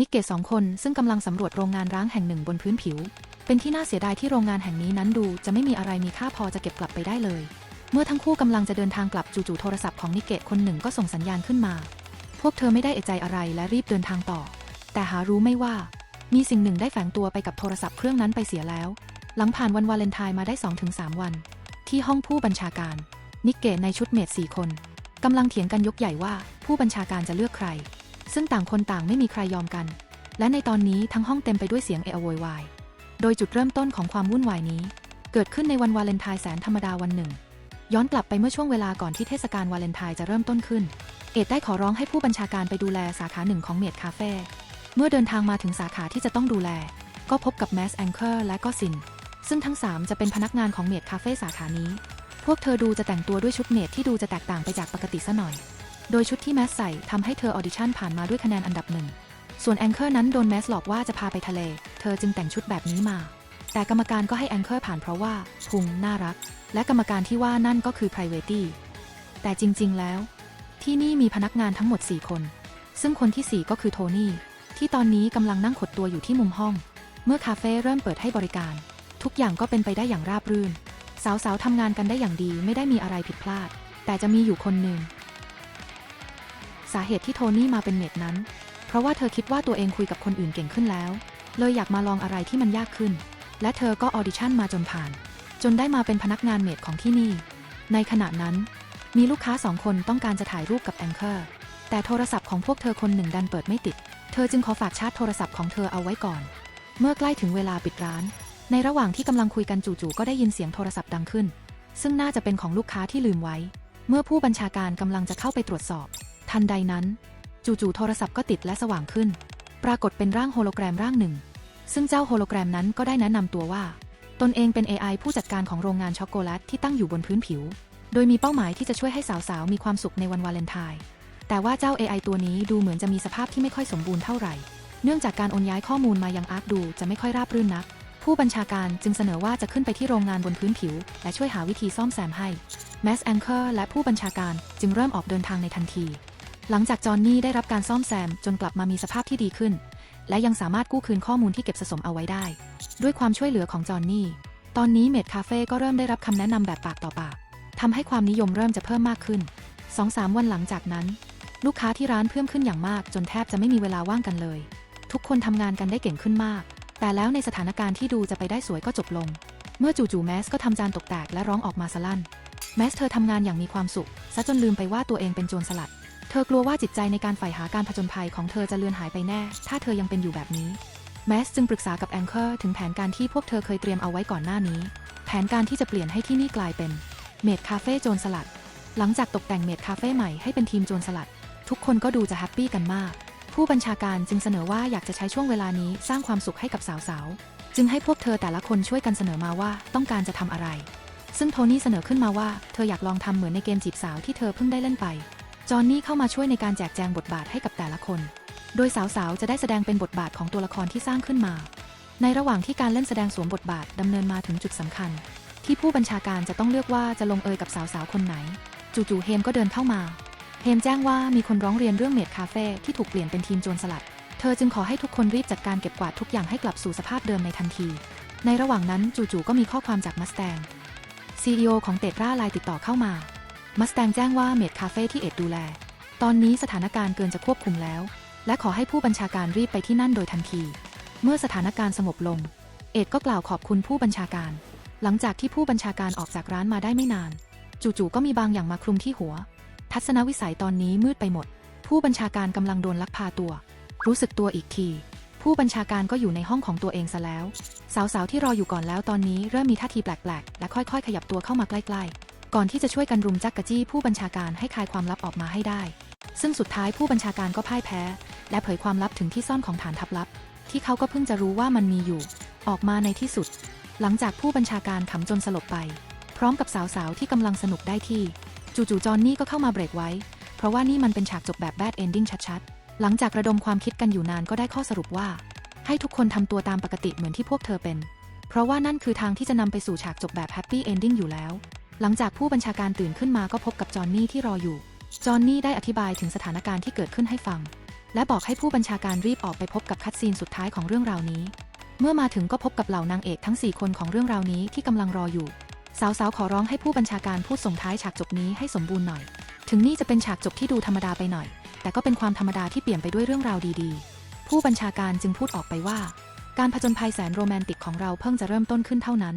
นิกเกตสองคนซึ่งกำลังสำรวจโรงงานร้างแห่งหนึ่งบนพื้นผิว เป็นที่น่าเสียดายที่โรงงานแห่งนี้นั้นดูจะไม่มีอะไรมีค่าพอจะเก็บกลับไปได้เลย เมื่อทั้งคู่กำลังจะเดินทางกลับจู่ๆโทรศัพท์ของนิกเกตคนหนึ่งก็ส่งสัญญาณขึ้นมา พวกเธอไม่ได้เอะใจอะไรและรีบเดินทางต่อ แต่หารู้ไม่ว่า มีสิ่งหนึ่งได้แฝงตัวไปกับโทรศัพท์เครื่องนั้นไปเสียแล้ว หลังผ่านวันวาเลนไทน์มาได้ 2-3 วัน ที่ห้องผู้บัญชาการ นิกเกตในชุดเมดสี่คนกำลังเถียงกันยกใหญ่ว่าผู้บัญชาการจะเลือกใคร ซึ่งต่างคนต่างไม่มีใครยอมกัน และในตอนนี้ทั้งห้องเต็มไปด้วยเสียงเอะอโวยวาย โดยจุดเริ่มต้นของความวุ่นวายนี้ เกิดขึ้นในวันวาเลนไทน์แสนธรรมดาวันหนึ่ง ย้อนกลับไปเมื่อช่วงเวลาก่อนที่เทศกาลวาเลนไทน์จะเริ่มต้นขึ้น เอ็ดได้ขอร้องให้ผู้บัญชาการไปดูแลสาขาหนึ่งของเมดคาเฟ่เมื่อเดินทางมาถึงสาขาที่จะต้องดูแล ก็พบกับแมสแองเกอร์และก็ซิน ซึ่งทั้ง 3 จะเป็นพนักงานของเมดคาเฟ่สาขานี้ พวกเธอดูจะแต่งตัวด้วยชุดเมดที่ดูจะแตกต่างไปจากปกติซะหน่อย โดยชุดที่แมสใส่ทำให้เธอออดิชั่นผ่านมาด้วยคะแนนอันดับหนึ่ง ส่วนแองเกอร์นั้นโดนแมสหลอกว่าจะพาไปทะเล เธอจึงแต่งชุดแบบนี้มา แต่กรรมการก็ให้แองเกอร์ผ่านเพราะว่าพุงน่ารัก และกรรมการที่ว่านั่นก็คือ p r i v a t y แต่จริง ๆ แล้ว ที่นี่มีพนักงานทั้งหมด 4 คน ซึ่งคนที่ 4 ก็คือโทนี่ ที่ตอนนี้กำลังนั่งขดตัวอยู่ที่มุมห้อง เมื่อคาเฟ่เริ่มเปิดให้บริการ ทุกอย่างก็เป็นไปได้อย่างราบรื่น สาวๆทำงานกันได้อย่างดีไม่ได้มีอะไรผิดพลาด แต่จะมีอยู่คนหนึ่ง สาเหตุที่โทนี่มาเป็นเมดนั้น เพราะว่าเธอคิดว่าตัวเองคุยกับคนอื่นเก่งขึ้นแล้ว เลยอยากมาลองอะไรที่มันยากขึ้น และเธอก็ออดิชั่นมาจนผ่าน จนได้มาเป็นพนักงานเมดของที่นี่ ในขณะนั้น มีลูกค้าสองคนต้องการจะถ่ายรูปกับแองเกอร์แต่โทรศัพท์ของพวกเธอคนหนึ่งดันเปิดไม่ติด เธอจึงขอฝากชาร์จโทรศัพท์ของเธอเอาไว้ก่อน เมื่อใกล้ถึงเวลาปิดร้าน ในระหว่างที่กำลังคุยกันจู่ๆก็ได้ยินเสียงโทรศัพท์ดังขึ้น ซึ่งน่าจะเป็นของลูกค้าที่ลืมไว้ เมื่อผู้บัญชาการกำลังจะเข้าไปตรวจสอบ ทันใดนั้น จู่ๆโทรศัพท์ก็ติดและสว่างขึ้น ปรากฏเป็นร่างโฮโลแกรมร่างหนึ่ง ซึ่งเจ้าโฮโลแกรมนั้นก็ได้แนะนำตัวว่า ตนเองเป็น AI ผู้จัดการของโรงงานช็อกโกแลตที่ตั้งอยู่บนพื้นผิว โดยมีเป้าหมายที่จะช่วยให้สาวๆมีความสุขในวันวาเลนไทน์แต่ว่าเจ้า AI ตัวนี้ดูเหมือนจะมีสภาพที่ไม่ค่อยสมบูรณ์เท่าไหร่ เนื่องจากการโอนย้ายข้อมูลมายังอาร์คดูจะไม่ค่อยราบรื่นนัก ผู้บัญชาการจึงเสนอว่าจะขึ้นไปที่โรงงานบนพื้นผิว และช่วยหาวิธีซ่อมแซมให้แมสแองเกอร์และผู้บัญชาการจึงเริ่มออกเดินทางในทันที หลังจากจอห์นนี่ได้รับการซ่อมแซมจนกลับมามีสภาพที่ดีขึ้น และยังสามารถกู้คืนข้อมูลที่เก็บสะสมเอาไว้ได้ ด้วยความช่วยเหลือของจอห์นนี่ ตอนนี้เมดคาเฟ่ก็เริ่มได้รับคำแนะนำแบบปากต่อปากทำให้ความนิยมเริ่มจะเพิ่มมากขึ้น2-3วันหลังจากนั้น ลูกค้าที่ร้านเพิ่มขึ้นอย่างมาก จนแทบจะไม่มีเวลาว่างกันเลย ทุกคนทำงานกันได้เก่งขึ้นมาก แต่แล้วในสถานการณ์ที่ดูจะไปได้สวยก็จบลง เมื่อจู่ๆแมสก็ทำจานตกแตกและร้องออกมาสลั่นแมสเธอทำงานอย่างมีความสุขซะจนลืมไปว่าตัวเองเป็นโจรสลัด เธอกลัวว่าจิตใจในการใฝ่หาการผจญภัยของเธอจะเลือนหายไปแน่ ถ้าเธอยังเป็นอยู่แบบนี้ แมสจึงปรึกษากับแองเกอร์ถึงแผนการที่พวกเธอเคยเตรียมเอาไว้ก่อนหน้านี้ แผนการที่จะเปลี่ยนให้ที่นี่กลายเป็นเมดคาเฟ่โจรสลัด หลังจากตกแต่งเมดคาเฟ่ใหม่ให้เป็นทีมโจรสลัด ทุกคนก็ดูจะแฮปปี้กันมาก ผู้บัญชาการจึงเสนอว่าอยากจะใช้ช่วงเวลานี้สร้างความสุขให้กับสาวๆ จึงให้พวกเธอแต่ละคนช่วยกันเสนอมาว่าต้องการจะทำอะไร ซึ่งโทนี่เสนอขึ้นมาว่าเธออยากลองทำเหมือนในเกมจีบสาวที่เธอเพิ่งได้เล่นไป จอห์นนี่เข้ามาช่วยในการแจกแจงบทบาทให้กับแต่ละคน โดยสาวๆ จะได้แสดงเป็นบทบาทของตัวละครที่สร้างขึ้นมา ในระหว่างที่การเล่นแสดงสวมบทบาทดำเนินมาถึงจุดสำคัญ ที่ผู้บัญชาการจะต้องเลือกว่าจะลงเอยกับสาวๆ คนไหน จู่ๆ เฮมก็เดินเข้ามา เฮมแจ้งว่ามีคนร้องเรียนเรื่องเมดคาเฟ่ที่ถูกเปลี่ยนเป็นทีมโจรสลัด เธอจึงขอให้ทุกคนรีบจัดการเก็บกวาดทุกอย่างให้กลับสู่สภาพเดิมในทันที ในระหว่างนั้นจู่ๆ ก็มีข้อความจากมัสแตง CEO ของเตตราไลน์ติดต่อเข้ามา มัสแตงแจ้งว่าเมดคาเฟ่ที่เอ็ดดูแล ตอนนี้สถานการณ์เกินจะควบคุมแล้ว และขอให้ผู้บัญชาการรีบไปที่นั่นโดยทันที เมื่อสถานการณ์สงบลง เอ็ดก็กล่าวขอบคุณผู้บัญชาการ หลังจากที่ผู้บัญชาการออกจากร้านมาได้ไม่นาน จู่ๆก็มีบางอย่างมาคลุมที่หัว ทัศนวิสัยตอนนี้มืดไปหมด ผู้บัญชาการกำลังโดนลักพาตัว รู้สึกตัวอีกที ผู้บัญชาการก็อยู่ในห้องของตัวเองซะแล้ว สาวๆที่รออยู่ก่อนแล้วตอนนี้เริ่มมีท่าทีแปลกๆ และค่อยๆ ขยับตัวเข้ามาใกล้ๆ ก่อนที่จะช่วยกันรุมจักกะจี้ผู้บัญชาการให้คลายความลับออกมาให้ได้ ซึ่งสุดท้ายผู้บัญชาการก็พ่ายแพ้ และเผยความลับถึงที่ซ่อนของฐานทัพลับ ที่เขาก็เพิ่งจะรู้ว่ามันมีอยู่ ออกมาในที่สุด หลังจากผู้บัญชาการขำจนสลบไป พร้อมกับสาวๆที่กำลังสนุกได้ที่จู่ๆจอห์นนี่ก็เข้ามาเบรกไว้ เพราะว่านี่มันเป็นฉากจบแบบแบดเอนดิ้งชัดๆ หลังจากระดมความคิดกันอยู่นานก็ได้ข้อสรุปว่า ให้ทุกคนทำตัวตามปกติเหมือนที่พวกเธอเป็น เพราะว่านั่นคือทางที่จะนำไปสู่ฉากจบแบบแฮปปี้เอนดิ้งอยู่แล้ว หลังจากผู้บัญชาการตื่นขึ้นมาก็พบกับจอห์นนี่ที่รออยู่ จอห์นนี่ได้อธิบายถึงสถานการณ์ที่เกิดขึ้นให้ฟัง และบอกให้ผู้บัญชาการรีบออกไปพบกับคัดซีนสุดท้ายของเรื่องราวนี้ เมื่อมาถึงก็พบกับเหล่านางเอกทั้ง 4 คนของเรื่องราวนี้ที่กำลังรออยู่ สาวๆขอร้องให้ผู้บัญชาการพูดส่งท้ายฉากจบนี้ให้สมบูรณ์หน่อย ถึงนี่จะเป็นฉากจบที่ดูธรรมดาไปหน่อย แต่ก็เป็นความธรรมดาที่เปลี่ยนไปด้วยเรื่องราวดีๆ ผู้บัญชาการจึงพูดออกไปว่า การผจญภัยแสนโรแมนติกของเราเพิ่งจะเริ่มต้นขึ้นเท่านั้น